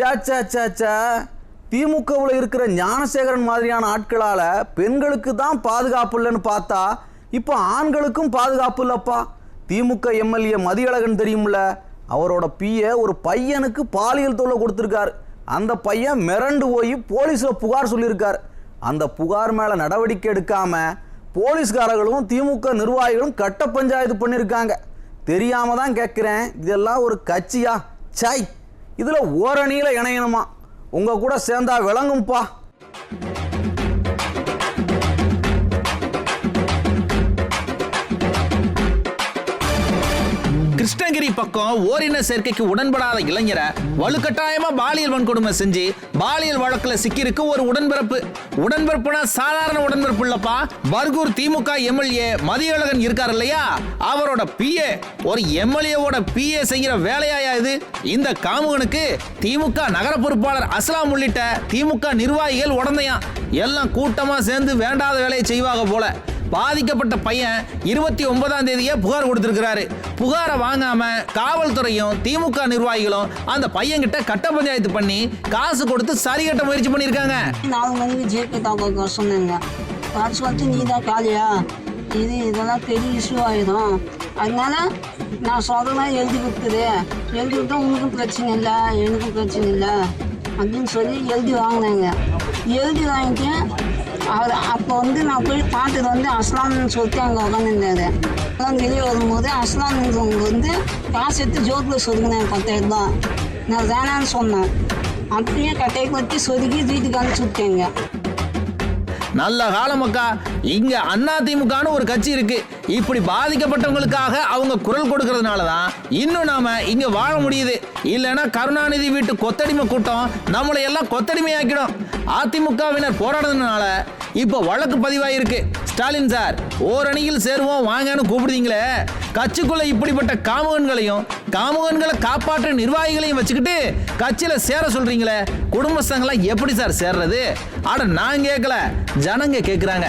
சா திமுகவில் இருக்கிற ஞானசேகரன் மாதிரியான ஆட்களால் பெண்களுக்கு தான் பாதுகாப்பு இல்லைன்னு பார்த்தா இப்போ ஆண்களுக்கும் பாதுகாப்பு இல்லைப்பா. திமுக எம்எல்ஏ மதியழகன் தெரியும்ல? அவரோட பிஏ ஒரு பையனுக்கு பாலியல் தொல்லை கொடுத்துருக்காரு. அந்த பையன் மிரண்டு போய் போலீஸில் புகார் சொல்லியிருக்கார். அந்த புகார் மேலே நடவடிக்கை எடுக்காம போலீஸ்காரர்களும் திமுக நிர்வாகிகளும் கட்ட பஞ்சாயத்து பண்ணியிருக்காங்க தெரியாம தான் கேட்குறேன் இதெல்லாம் ஒரு கட்சியா? சாய் இதில் ஓரணியில் இணையணுமா? உங்கள் கூட சேர்ந்தா விளங்கும்ப்பா கிருஷ்ணகிரி பக்கம் ஓரின சேர்க்கைக்கு உடன்படாத இளைஞரை வலுக்கட்டாயமா பாலியல் வன்கொடுமை செஞ்சு பாலியல் வழக்குல சிக்கியிருக்கு ஒரு உடன்பிறப்பு. உடன்பிறப்புனா சாதாரண உடன்பிறப்பு இல்லப்பா. பர்கூர் திமுக எம்எல்ஏ மதியழகன் இருக்கார் இல்லையா? அவரோட பிஏ ஒரு எம்எல்ஏவோட பிஏ செய்யற வேலையாயா இது? இந்த காமுகனுக்கு திமுக நகர பொறுப்பாளர் அஸ்லாம் உள்ளிட்ட திமுக நிர்வாகிகள் உடந்தையாம். எல்லாம் கூட்டமா சேர்ந்து வேண்டாத வேலையை செய்வாங்க போல. பாதிக்கப்பட்ட பையன் இருபத்தி ஒன்பதாம் தேதியே புகார் கொடுத்திருக்கிறாரு. புகாரை வாங்காம காவல்துறையும் திமுக நிர்வாகிகளும் அந்த பையன்கிட்ட கட்ட பஞ்சாயத்து பண்ணி காசு கொடுத்து சரி கட்ட முயற்சி பண்ணியிருக்காங்க. நாலு மணிக்கு ஜேபி தாக்க சொன்னாங்க. வர சொல்லிட்டு நீ தான் காலியா? இது இதெல்லாம் பெரிய இஷ்யூ ஆகிடும் அதனால நான் சொல்கிறேன் எழுதி கொடுத்துரு. எழுதி கொடுத்தா உனக்கும் பிரச்சனை இல்லை எனக்கும் பிரச்சனை இல்லை அப்படின்னு சொல்லி எழுதி வாங்கினாங்க. எழுதி வாங்கிட்டு அவர் அப்போ வந்து நான் போய் பார்த்தது வந்து அஸ்லாம்னு சொல்லிட்டு அங்கே உட்காந்துருந்தாரு அதான் வெளியே வரும்போது அஸ்லாம்ன்றவங்க வந்து காசு எடுத்து ஜோக்கில் சொருங்கினாங்க பத்தாயிரம் ரூபாய் நான் வேணான்னு சொன்னேன். அப்படியே கட்டையை பற்றி சொருகி வீட்டுக்கு அனுப்பிச்சு விட்டேங்க நல்ல காலமக்கா இங்க அண்ணா ஒரு கட்சி இருக்கு. இப்படி பாதிக்கப்பட்டவங்களுக்காக அவங்க குரல் கொடுக்கறதுனால தான் இன்னும் நாம இங்க வாழ முடியுது. இல்லைன்னா கருணாநிதி வீட்டு கொத்தடிமை கூட்டம் நம்மளை எல்லாம் கொத்தடிமையாக்கிடும். அதிமுகவினர் போராடுறதுனால இப்போ வழக்கு பதிவாயிருக்கு. ஸ்டாலின் சார் ஓரணியில் சேருவோம் வாங்கன்னு கூப்பிடுதீங்களே. கட்சிக்குள்ள இப்படிப்பட்ட காமுகன்களையும் காமுகன்களை காப்பாற்ற நிர்வாகிகளையும் வச்சுக்கிட்டு கட்சியில சேர சொல்றீங்களே. குடும்பஸ்தங்களாம் எப்படி சார் சேர்றது? ஆட நான் கேட்கல ஜனங்க கேட்குறாங்க